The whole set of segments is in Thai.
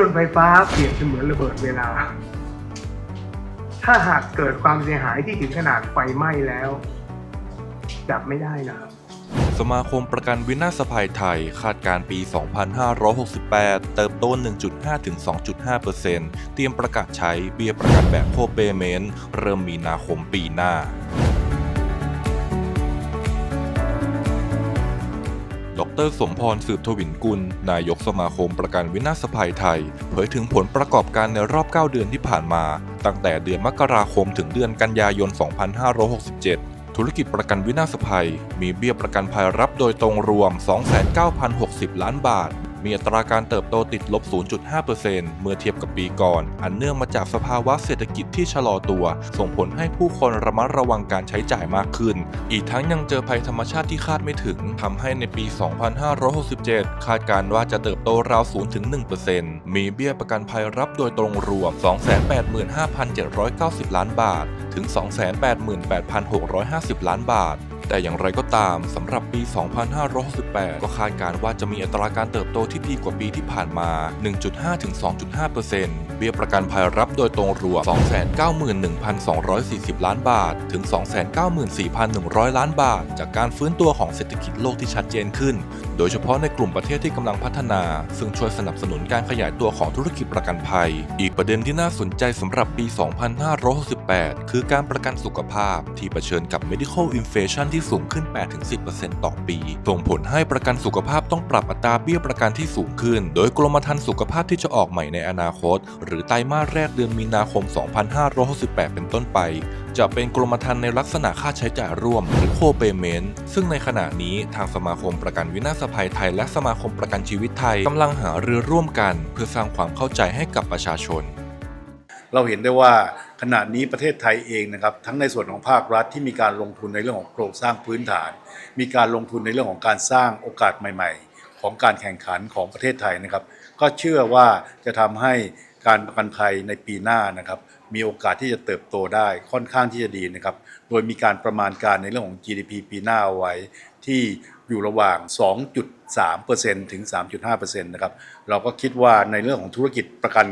ยนต์ไฟฟ้าเปรียบเสมือนระเบิดเวลา ถ้าหากเกิดความเสียหายที่ถึงขนาดไฟไหม้แล้ว จับไม่ได้นะครับสมาคมประกันวินาศภัยไทย คาดการณ์ปี 2568 เติบโต 1.5-2.5%เตรียมประกาศใช้เบี้ยประกันแบบโคเปเมนต์เริ่มมีนาคมปีหน้า ดรสมพรสืบทวินกุล นายกสมาคมประกันวินาศภัยไทย เผยถึงผลประกอบการในรอบ 9 เดือนที่ผ่านมา ตั้งแต่เดือนมกราคมถึงเดือนกันยายน 2567 ธุรกิจประกันวินาศภัย มีเบี้ยประกันภัยรับโดยตรงรวม 29,060 ล้านบาท มีอัตราการเติบโตติดลบ 0.5%เมื่อเทียบกับปีก่อน อันเนื่องมาจากสภาวะเศรษฐกิจที่ชะลอตัว ส่งผลให้ผู้คนระมัดระวังการใช้จ่ายมากขึ้น อีกทั้งยังเจอภัยธรรมชาติที่คาดไม่ถึงทำให้ในปี 2567 คาดการณ์ว่าจะเติบโตราว 0-1%มีเบี้ยประกันภัยรับโดยตรงรวม 285,790 ล้านบาท ถึง 288,650ล้านบาท แต่อย่างไรก็ตามสำหรับปี 2568 ก็คาดการว่าจะมีอัตราการเติบโตที่ดีกว่าปีที่ผ่านมา 1.5-2.5%เบี้ยประกันภัยรับโดยตรงรวม 291,240 ล้านบาท ถึง 294,100 ล้านบาท จากการฟื้นตัวของเศรษฐกิจโลกที่ชัดเจนขึ้น โดยเฉพาะในกลุ่มประเทศที่กำลังพัฒนา ซึ่งช่วยสนับสนุนการขยายตัวของธุรกิจประกันภัย อีกประเด็นที่น่าสนใจสำหรับปี 2568 คือการประกันสุขภาพที่เผชิญกับ medical inflation ที่สูงขึ้น 8-10%ต่อปี ส่งผลให้ประกันสุขภาพต้องปรับอัตราเบี้ยประกันที่สูงขึ้น โดยกรมธรรม์สุขภาพที่จะออกใหม่ในอนาคต หรือไตรมาสแรกเดือนมีนาคม 2568 เป็นต้นไป จะเป็นกรมธรรม์ในลักษณะค่าใช้จ่ายร่วมหรือโคเปเมนต์ซึ่งในขณะนี้ทางสมาคมประกันวินาศภัยไทย และสมาคมประกันชีวิตไทยกำลังหารือร่วมกัน เพื่อสร้างความเข้าใจให้กับประชาชน เราเห็นได้ว่าขณะนี้ประเทศไทยเองนะครับทั้งในส่วนของภาครัฐที่มีการลงทุนในเรื่องของโครงสร้างพื้นฐาน มีการลงทุนในเรื่องของการสร้างโอกาสใหม่ ๆ ของการแข่งขันของประเทศไทยนะครับ ก็เชื่อว่าจะทำให้การประกันภัยในปีหน้านะครับมีโอกาสที่จะเติบโตได้ค่อนข้างที่จะดีนะครับ โดยมีการประมาณการในเรื่องของ GDP ปีหน้าเอาไว้ที่อยู่ระหว่าง 2.3%ถึง 3.5%นะครับ เราก็คิดว่าในเรื่องของธุรกิจประกัน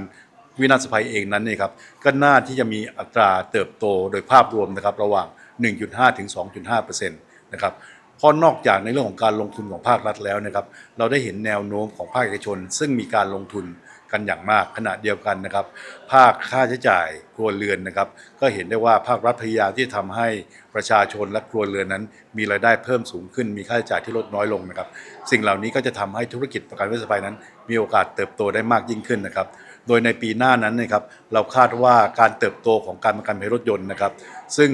วินาศภัยเองนั้นเนี่ยครับก็น่าที่จะมีอัตราเติบโตโดยภาพรวมนะครับระหว่าง 1.5 ถึง 2.5%นะครับเพราะนอกจากในเรื่องของการลงทุนของภาครัฐแล้วนะครับเราได้เห็นแนวโน้มของภาคเอกชน ซึ่งมีการลงทุนกันอย่างมากขณะเดียวกันนะครับ ภาคค่าใช้จ่ายครัวเรือนนะครับ ก็เห็นได้ว่าภาครัฐพยายามที่จะทำให้ประชาชนและครัวเรือนนั้น มีรายได้เพิ่มสูงขึ้น มีค่าใช้จ่ายที่ลดน้อยลงนะครับ สิ่งเหล่านี้ก็จะทำให้ธุรกิจประกันวินาศภัยนั้น มีโอกาสเติบโตได้มากยิ่งขึ้นนะครับ โดยในปีหน้านั้นนะครับเราคาดว่าการเติบโตของการประกันภัยรถยนต์นะครับ ซึ่ง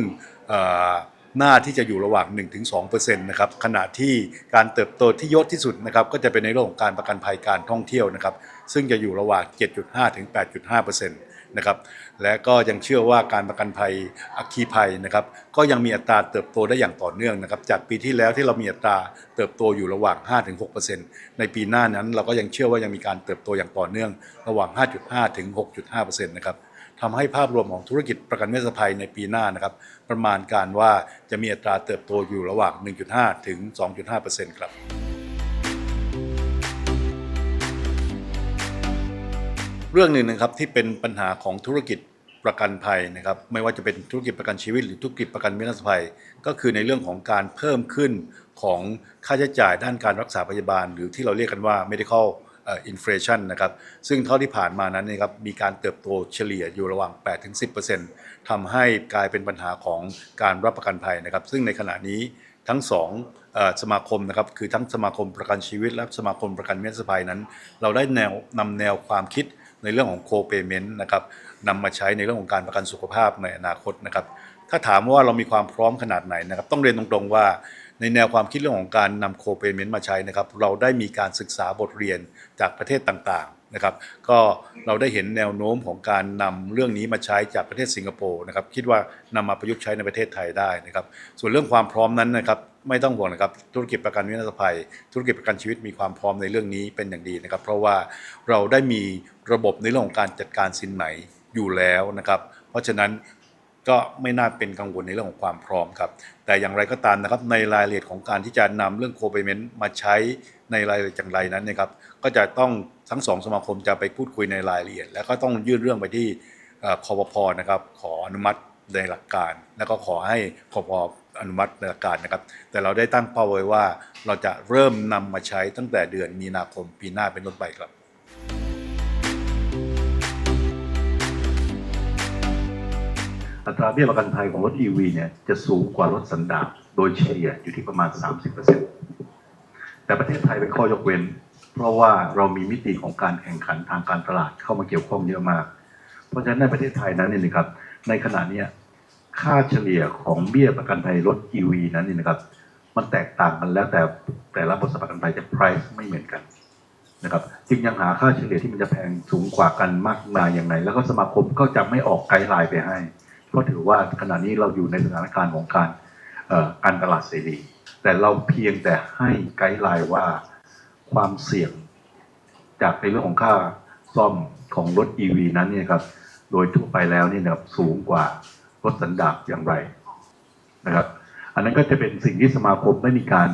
หน้าที่จะอยู่ระหว่าง 1-2%นะครับขณะที่การเติบโตที่ยอดที่สุดนะครับก็จะเป็นในเรื่องของการประกันภัยการท่องเที่ยวนะครับ ซึ่งจะอยู่ระหว่าง 7.5ถึง8.5% นะครับ และก็ยังเชื่อว่าการประกันภัยอัคคีภัยนะครับ ก็ยังมีอัตราเติบโตได้อย่างต่อเนื่องนะครับ จากปีที่แล้วที่เรามีอัตราเติบโตอยู่ระหว่าง 5-6%ในปีหน้านั้นเราก็ยังเชื่อว่ายังมีการเติบโตอย่างต่อเนื่องระหว่าง 5.5 ถึง 6.5%นะครับทำให้ภาพรวมของธุรกิจประกันวินาศภัยในปีหน้านะครับ ประมาณการว่าจะมีอัตราเติบโตอยู่ระหว่าง 1.5 ถึง 2.5%ครับ เรื่องหนึ่งนะครับที่เป็นปัญหาของธุรกิจประกันภัยนะครับ ไม่ว่าจะเป็นธุรกิจประกันชีวิต หรือธุรกิจประกันวินาศภัย ก็คือในเรื่องของการเพิ่มขึ้นของค่าใช้จ่ายด้านการรักษาพยาบาล หรือที่เราเรียกกันว่า medical อ่อ inflation นะครับซึ่งเท่าที่ผ่านมานั้นนยครับมีการเติบโตเฉลี่ยอยู่ระหว่าง 8-10%ทำให้กลายเป็นปัญหาของการรับประกันภัยนะครับ ซึ่งในขณะนี้ทั้งสองสมาคมนะครับคือทั้งสมาคมประกันชีวิต และสมาคมประกันวินาศภัยนั้น เราได้แนวนำแนวความคิด ในเรื่องของโคเปเมนต์นะครับนำมาใช้ในเรื่องของการประกันสุขภาพในอนาคตนะครับ ถ้าถามว่าเรามีความพร้อมขนาดไหนนะครับ ต้องเรียนตรงๆว่าในแนวความคิดเรื่องของการนำโคเปเมนต์มาใช้นะครับ เราได้มีการศึกษาบทเรียนจากประเทศต่างๆ นะครับก็เราได้เห็นแนวโน้มของการนำเรื่องนี้มาใช้จากประเทศสิงคโปร์นะครับคิดว่านำมาประยุกต์ใช้ในประเทศไทยได้นะครับส่วนเรื่องความพร้อมนั้นนะครับไม่ต้องห่วงนะครับธุรกิจประกันวินาศภัย ธุรกิจประกันชีวิตมีความพร้อมในเรื่องนี้เป็นอย่างดีนะครับ เพราะว่าเราได้มีระบบในเรื่องของการจัดการสินไหมอยู่แล้วนะครับ เพราะฉะนั้น ก็ไม่น่าเป็นกังวลในเรื่องของความพร้อมครับ แต่อย่างไรก็ตามนะครับในรายละเอียดของการที่จะนำเรื่องโคเปเมนต์มาใช้ในรายละเอียดอย่างไรนั้นนะครับ ก็จะต้องทั้งสองสมาคมจะไปพูดคุยในรายละเอียด แล้วก็ต้องยื่นเรื่องไปที่คอปพนะครับ ขออนุมัติในหลักการ แล้วก็ขอให้คอปพออนุมัติในหลักการนะครับ แต่เราได้ตั้งเป้าไว้ว่าเราจะเริ่มนำมาใช้ตั้งแต่เดือนมีนาคมปีหน้าเป็นต้นไปครับ ตราเบี้ยประกันภัยของรถ EV เนี่ยจะสูงกว่ารถสันดาปโดยเฉลี่ยอยู่ที่ประมาณ 30%แต่ประเทศไทยเป็นข้อยกเว้น เพราะว่าเรามีมิติของการแข่งขันทางการตลาดเข้ามาเกี่ยวข้องเยอะมาก เพราะฉะนั้นในประเทศไทยนั้นเนี่ยนะครับในขณะนี้ค่าเฉลี่ยของเบี้ยประกันภัยรถ EV นั้นเนี่ยนะครับ มันแตกต่างกันแล้วแต่แต่ละบริษัทประกันภัยจะ price ไม่เหมือนกันนะครับจึงยังหาค่าเฉลี่ยที่มันจะแพงสูงกว่ากันมากมายอย่างไรแล้วก็สมาคมก็จะไม่ออกไกด์ไลน์ไปให้ เพราะถือว่าขณะนี้เราอยู่ในสถานการณ์ของการการตลาดเสรี แต่เราเพียงแต่ให้ไกด์ไลน์ว่าความเสี่ยงจากในเรื่องของค่าซ่อมของรถ EV นั้นเนี่ยครับ โดยทั่วไปแล้วเนี่ยนะครับสูงกว่ารถสันดาปอย่างไรนะครับ อันนั้นก็จะเป็นสิ่งที่สมาคมได้มีการ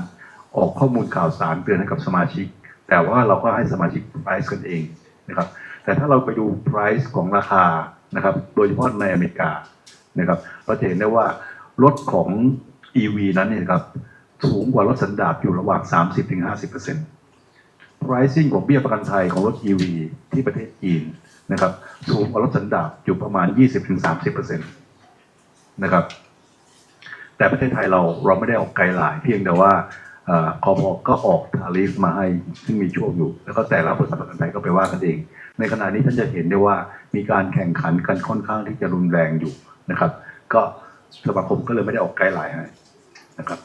ออกข้อมูลข่าวสารเตือนให้กับสมาชิก แต่ว่าเราก็ให้สมาชิก price กันเองนะครับ แต่ถ้าเราไปดู price ของราคานะครับ โดยเฉพาะในอเมริกา นะครับเราจะเห็นได้ว่ารถของ EV นั้นเนี่ยนะครับสูงกว่ารถสันดาปอยู่ระหว่าง 30-50% pricing ของเบี้ยประกันภัยของรถ EV ที่ประเทศจีนนะครับสูงกว่ารถสันดาปอยู่ประมาณ 20-30%นะครับแต่ประเทศไทยเราเราไม่ได้ออกไกด์ไลน์เพียงแต่ว่าเอ่อคอก็ออกทาริฟมาให้ซึ่งมีช่วงอยู่ แล้วก็แต่ละบริษัทประกันภัยก็ไปว่ากันเอง ในขณะนี้ท่านจะเห็นได้ว่ามีการแข่งขันกันค่อนข้างที่จะรุนแรงอยู่ นะครับ ก็สมาคมก็เลยไม่ได้ออกไกด์ไลน์ให้นะครับ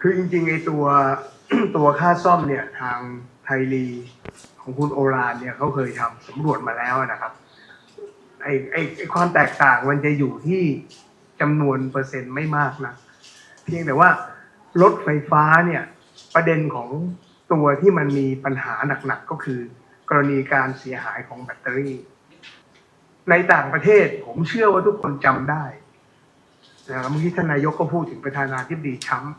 คือจริงๆไอ้ตัวตัวค่าซ่อมเนี่ยทางไทยรีของคุณโอรานเนี่ยเขาเคยทำสำรวจมาแล้วนะครับไอ้ไอ้ไอ้ความแตกต่างมันจะอยู่ที่จำนวนเปอร์เซ็นต์ไม่มากนะเพียงแต่ว่ารถไฟฟ้าเนี่ยประเด็นของตัวที่มันมีปัญหาหนักๆก็คือ กรณีการเสียหายของแบตเตอรี่ ในต่างประเทศผมเชื่อว่าทุกคนจำได้นะครับเมื่อกี้ท่านนายกก็พูดถึงประธานาธิบดีทรัมป์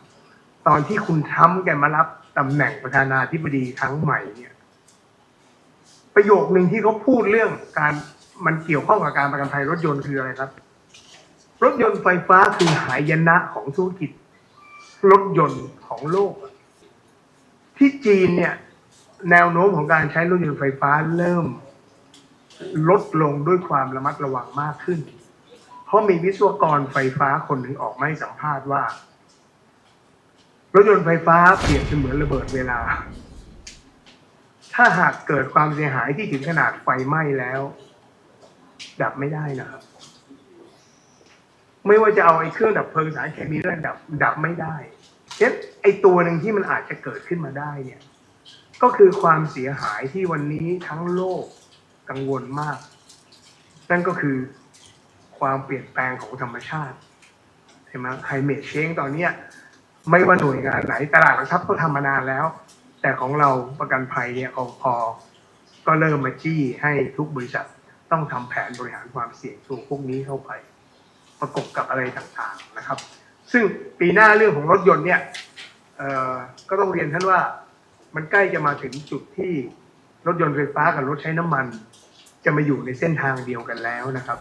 ตอนที่คุณทรัมป์แกมารับตำแหน่งประธานาธิบดีครั้งใหม่เนี่ย ประโยคหนึ่งที่เขาพูดเรื่องการมันเกี่ยวข้องกับการประกันภัยรถยนต์คืออะไรครับ รถยนต์ไฟฟ้าคือหายนะของธุรกิจ รถยนต์ของโลก ที่จีนเนี่ย แนวโน้มของการใช้รถยนต์ไฟฟ้าเริ่ม ลดลงด้วยความระมัดระวังมากขึ้น เพราะมีวิศวกรไฟฟ้าคนหนึ่งออกมาให้สัมภาษณ์ว่า รถยนต์ไฟฟ้าเปรียบเสมือนระเบิดเวลา ถ้าหากเกิดความเสียหายที่ถึงขนาดไฟไหม้แล้ว ดับไม่ได้นะครับ ไม่ว่าจะเอาไอ้เครื่องดับเพลิงสารเคมีด้วยดับดับไม่ได้เช่นไอ้ตัวหนึ่งที่มันอาจจะเกิดขึ้นมาได้เนี่ย ก็คือความเสียหายที่วันนี้ทั้งโลก กังวลมาก นั่นก็คือความเปลี่ยนแปลงของธรรมชาติใช่ไหมไฮเมดเชงตอนเนี้ยไม่ว่าหน่วยงานไหนตลาดหลักทรัพย์ก็ทำมานานแล้ว แต่ของเราประกันภัยเนี่ยอพอก็เริ่มมาจี้ให้ทุกบริษัทต้องทำแผนบริหารความเสี่ยงตัวพวกนี้เข้าไป ประกบกับอะไรต่างๆนะครับ ซึ่งปีหน้าเรื่องของรถยนต์เนี่ยก็ต้องเรียนท่านว่ามันใกล้จะมาถึงจุดที่รถยนต์ไฟฟ้ากับรถใช้น้ำมัน จะมาอยู่ในเส้นทางเดียวกันแล้วนะครับ